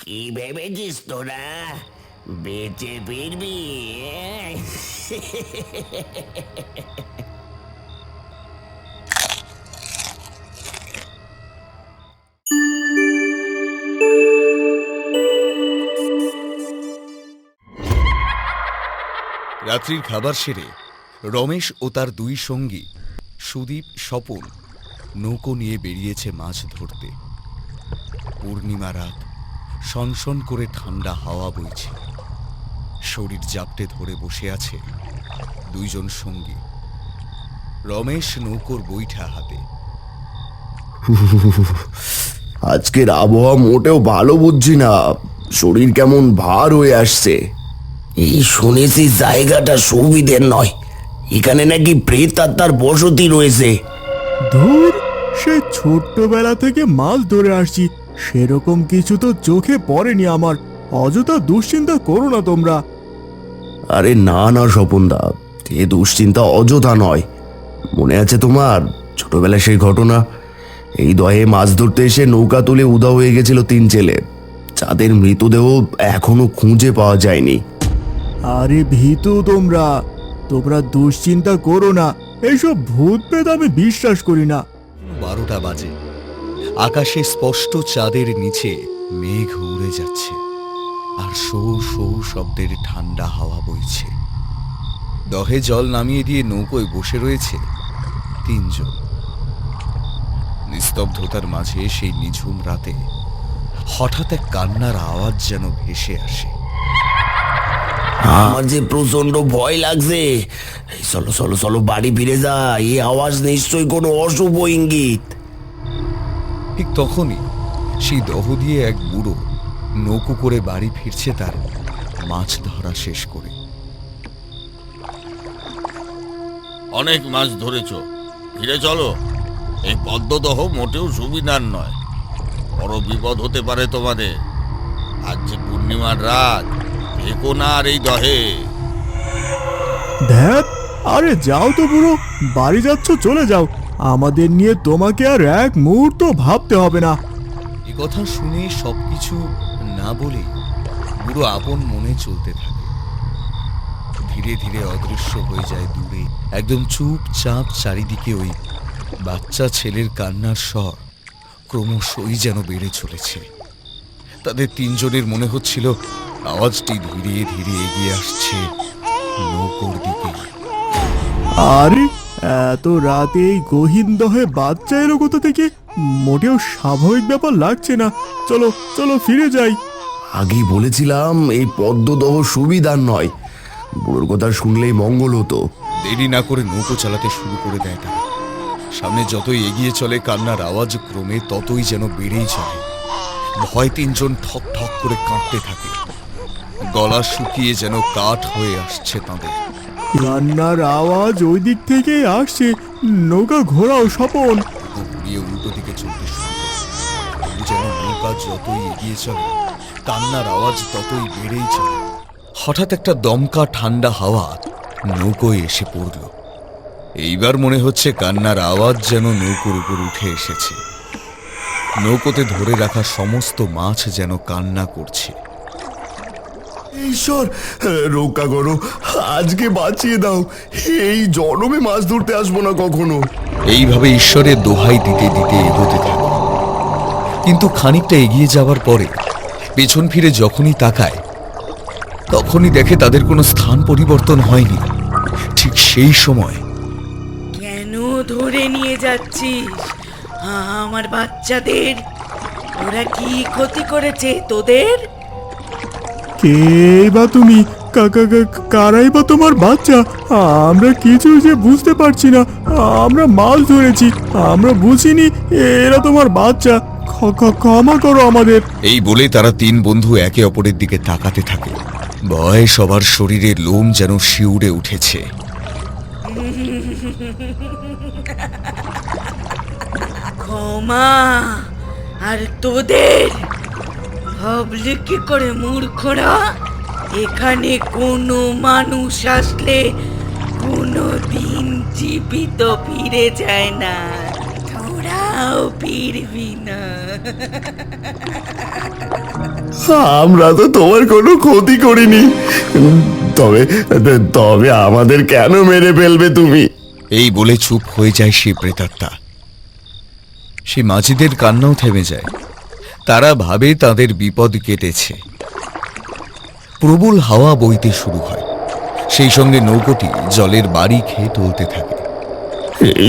কি ভেবেছিস তোরা বেঁচে ফিরবি? রাত্রির খাবার সেরে রমেশ ও তার দুই সঙ্গী, সুদীপ, স্বপন নৌকো নিয়ে বেরিয়েছে মাছ ধরতে। পূর্ণিমা রাত সনসন করে ঠান্ডা হাওয়া বইছে। শরীর জাপটে ধরে বসে আছে দুইজন সঙ্গী। রমেশ নৌকোর বৈঠা হাতে। আজকের আবহাওয়া মোটেও ভালো বুঝছি না। শরীর কেমন ভার হয়ে আসছে। এই শুনেছি জায়গাটা সুবিধের নয়। এখানে নাকি প্রেত আত্মার বসতি রয়েছে। ধুর সে ছোট্টবেলা থেকে মাছ ধরে আসছি সেরকম কিছু তো চোখে পড়েনি আমার। অযথা দুশ্চিন্তা করো না তোমরা। আরে না না স্বপনদা এ দুশ্চিন্তা অযথা নয়। মনে আছে তোমার? ছোটবেলায় সেই ঘটনা। এই দয়ে মাছ ধরতে এসে নৌকা তুলে উদা হয়ে গেছিল তিন ছেলে। যাদের মৃতদেহ এখনও খুঁজে পাওয়া যায়নি। আরে ভীতু তোমরা তোমরা দুশ্চিন্তা করো না। এইসব ভূত পেত আমি বিশ্বাস করি না। বারোটা বাজে। আকাশে স্পষ্ট চাঁদের নিচে মেঘ উড়ে যাচ্ছে আর সৌ সৌ শব্দের ঠান্ডা হাওয়া বইছে। দহে জল নামিয়ে দিয়ে নৌকোয় বসে রয়েছে তিনজন। নিস্তব্ধতার মাঝে সেই নিঝুম রাতে হঠাৎ এক কান্নার আওয়াজ যেন ভেসে আসে। আমার যে প্রচণ্ড ভয় লাগছে। এই চলো চলো চলো বাড়ি ফিরে যা এই আওয়াজ নিশ্চয়ই কোনো অশুভ ইঙ্গিত। ঠিক তখনই সেই দহ দিয়ে এক বুড়ো নৌকো করে বাড়ি ফিরছে তার মাছ ধরা শেষ করে। অনেক মাছ ধরেছ। ফিরে চলো। এই পদ্মদহ মোটেও সুবিধার নয়। বড় বিপদ হতে পারে তোমাদের। আজ যে পূর্ণিমার রাত থেকো না আর এই দহে। ধ্যাত আরে যাও তো বুড়ো বাড়ি যাচ্ছ চলে যাও। আমাদের নিয়ে তোমাকে আর এক মুহূর্ত ভাবতে হবে না। এ কথা শুনে সবকিছু না বলে বুড়ো আপন মনে চলতে থাকে। ধীরে ধীরে অদৃশ্য হয়ে যায় দূরে একদম চুপচাপ চারিদিকে ওই বাচ্চা ছেলের কান্নার স্বর ক্রমশই যেন বেড়ে চলেছে। তাদের তিনজনের মনে হচ্ছিল আওয়াজটি ধীরে ধীরে এগিয়ে আসছে নৌকোর দিকে। আরে এত রাতে এই গহীন দহে বাচ্চা এলো কোথা থেকে? মোটেও স্বাভাবিক ব্যাপার লাগছে না। চলো চলো ফিরে যাই। আগেই বলেছিলাম এই পদ্মদহ সুবিধার নয়। বুড়োর কথা শুনলেই মঙ্গল হতো। দেরি না করে নৌকো চালাতে শুরু করে দেয় তারা। সামনে যতই এগিয়ে চলে কান্নার আওয়াজ ক্রমে ততই যেন বেড়েই চলে। ভয় তিনজন ঠক ঠক করে কাঁপতে থাকে। গলা শুকিয়ে যেন কাঠ হয়ে আসছে তাদের। রান্নার আওয়াজ ওই দিক থেকেই আসছে। নৌকা ঘোরাও স্বপন। নৌকো উল্টো দিকে চলতে শুরু তবু যেন নৌকা যতই এগিয়ে চলে কান্নার আওয়াজ ততই বেড়েই চলে। হঠাৎ একটা দমকা ঠান্ডা হাওয়া নৌকোয় এসে পড়ল। এইবার মনে হচ্ছে কান্নার আওয়াজ যেন নৌকোর উপর উঠে এসেছে। নৌকোতে ধরে রাখা সমস্ত মাছ যেন কান্না করছে। ঈশ্বর রক্ষা করো আজকে বাঁচিয়ে দাও। এই জনমে মাছ ধরতে আসব না কখনো। এইভাবে ঈশ্বরের দোহাই দিতে দিতে এগোতে থাকে। কিন্তু খানিকটা এগিয়ে যাওয়ার পরে পেছন ফিরে যখনই তাকায় তখনই দেখে তাদের কোনো স্থান পরিবর্তন হয়নি। ঠিক সেই সময়। কেন ধরে নিয়ে যাচ্ছিস? আমার বাচ্চাদের ওরা কি ক্ষতি করেছে তোদের? কে বা তুমি? কাকা কারাই বা তোমার বাচ্চা? আমরা কিছু যে বুঝতে পারছি না। আমরা মাছ ধরেছি। আমরা বুঝিনি এরা তোমার বাচ্চা। খ- খ- ক্ষমা করো আমাদের। এই বলে তারা তিন বন্ধু একে অপরের দিকে তাকাতে থাকে। ভয়ে সবার শরীরে লোম যেন শিউরে উঠেছে। ক্ষমা আর তোদের ভাবলে কি করে মূর্খরা? এখানে কোনো মানুষ আসলে কোনো দিন জীবিত ফিরে যায় না। তোরা তাও ফিরবি না। আমরা তো তোমার কোনো ক্ষতি করিনি। তবে তবে আমাদের কেন মেরে ফেলবে তুমি? এই বলে চুপ হয়ে যায় সে প্রেতাত্মা। সে মাঝিদের কান্নাও থেমে যায়। তারা ভাবে তাদের বিপদ কেটেছে। প্রবল হাওয়া বইতে শুরু হয়। সেই সঙ্গে নৌকোটি জলের বাড়ি খেয়ে তুলতে থাকে।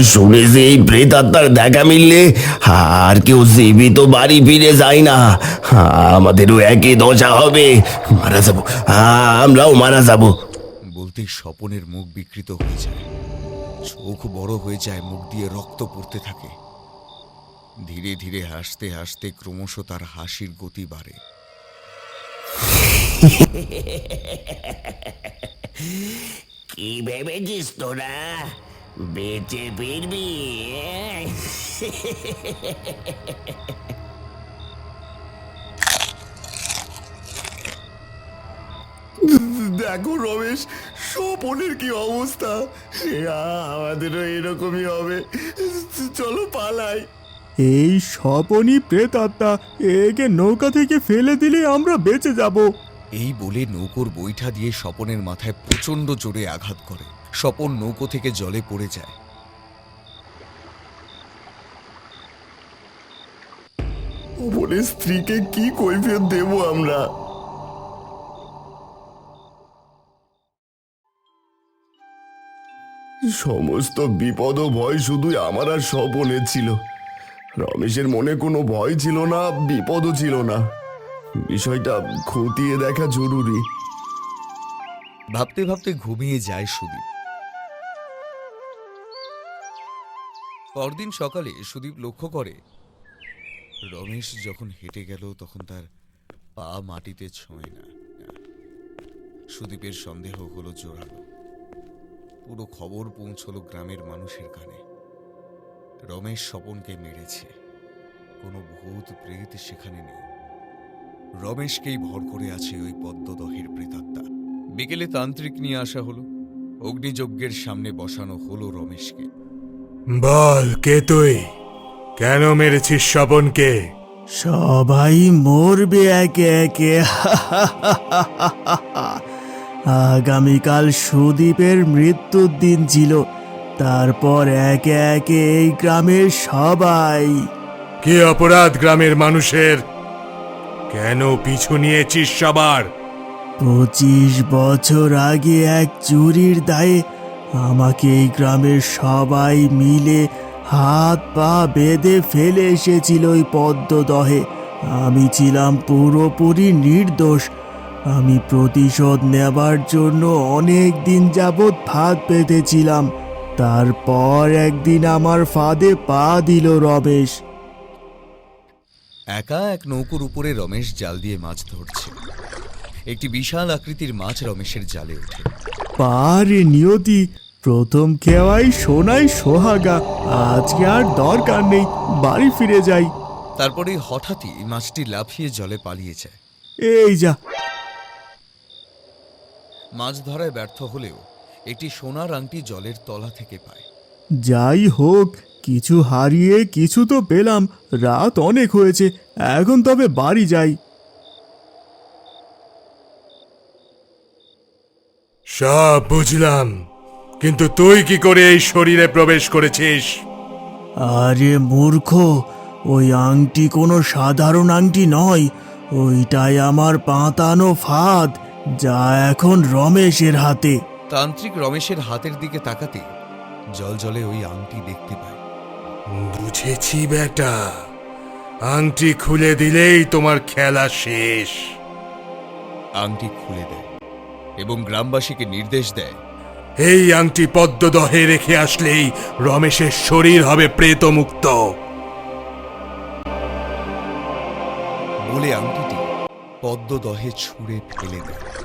শুনেছি এই প্রেতাত্মার দেখা মিললে আর কেউ জীবিত বাড়ি ফিরে যায় না। আমাদেরও একই দশা হবে। মারা যাব। আমরাও মারা যাব। বলতে স্বপনের মুখ বিকৃত হয়ে যায়। চোখ বড় হয়ে যায় মুখ দিয়ে রক্ত পড়তে থাকে। ধীরে ধীরে হাসতে হাসতে ক্রমশ তার হাসির গতি বাড়ে। কি ভেবেছিস তোরা? বেঁচে ফিরবি দেখো রমেশ স্বপনের কি অবস্থা? আমাদেরও এরকমই হবে। চলো পালাই। এই স্বপনই প্রেতাত্মা একে নৌকা থেকে ফেলে দিলে আমরা বেঁচে যাব। এই বলে নৌকোর বৈঠা দিয়ে স্বপনের মাথায় প্রচণ্ড জোরে আঘাত করে। স্বপন নৌকো থেকে জলে পড়ে যায়। বলে স্ত্রীকে কি কৈফিয়ত দেবো আমরা? সমস্ত বিপদ ও ভয় শুধুই আমার আর স্বপনের ছিল। রমেশের মনে কোনো ভয় ছিল না, বিপদও ছিল না। বিষয়টা খতিয়ে দেখা জরুরি। ভাবতে ভাবতে ঘুমিয়ে যায় সুদীপ। পরদিন সকালে সুদীপ লক্ষ্য করে, রমেশ যখন হেঁটে গেল তখন তার পা মাটিতে ছোঁয় না। সুদীপের সন্দেহ হলো জোরালো। পুরো খবর পৌঁছলো গ্রামের মানুষের কানে। রমেশ স্বপনকে মেরেছে। কোনো ভূত প্রেত সেখানে নেই। রমেশকেই ভর করে আছে ওই পদ্মদহের প্রেতাত্মা। বিকেলে তান্ত্রিক নিয়ে আসা হলো। অগ্নিযজ্ঞের সামনে বসানো হলো রমেশকে। বল কে তুই? কেন মেরেছিস স্বপনকে? সবাই মরবে একে একে। আগামীকাল সুদীপের মৃত্যুর দিন ছিল। তারপর একে একে এই গ্রামের সবাই। কি অপরাধ গ্রামের মানুষের? কেন পিছু নিয়েছিস সবার? পঁচিশ বছর আগে এক চুরির দায়ে আমাকে এই গ্রামের সবাই মিলে হাত পা বেঁধে ফেলে এসেছিল ওই পদ্মদহে। আমি ছিলাম পুরোপুরি নির্দোষ। আমি প্রতিশোধ নেবার জন্য অনেক দিন যাবৎ ফাঁদ পেতেছিলাম। তারপর একদিন আমার ফাঁদে পা দিল রমেশ। একা এক নৌকোর উপরে রমেশ জাল দিয়ে মাছ ধরছে। একটি বিশাল আকৃতির মাছ রমেশের জালে ওঠে। পারে নিয়তি প্রথম খেওয়াই সোনাই সোহাগা আজকে আর দরকার নেই বাড়ি ফিরে যাই। তারপরে হঠাৎই মাছটি লাফিয়ে জলে পালিয়ে যায়। এই যা। মাছ ধরায় ব্যর্থ হলেও একটি সোনার আংটি জলের তলা থেকে পায়। যাই হোক কিছু হারিয়ে কিছু তো পেলাম। রাত অনেক হয়েছে এখন তবে বাড়ি যাই। সব বুঝলাম কিন্তু তুই কি করে এই শরীরে প্রবেশ করেছিস? আরে মূর্খ ওই আংটি কোনো সাধারণ আংটি নয়। ওইটাই আমার পাতানো ফাঁদ যা এখন রমেশের হাতে। তান্ত্রিক রমেশের হাতের দিকে তাকাতে জল জলে ওই আংটি দেখতে পায়। বুঝেছি বেটা। আংটি খুলে দিলেই তোমার খেলা শেষ। আংটি খুলে দেয় এবং গ্রামবাসীকে নির্দেশ দেয়। এই আংটি পদ্মদহে রেখে আসলেই রমেশের শরীর হবে প্রেতমুক্ত। বলে আংটিটি পদ্মদহে ছুঁড়ে ফেলে দেয়।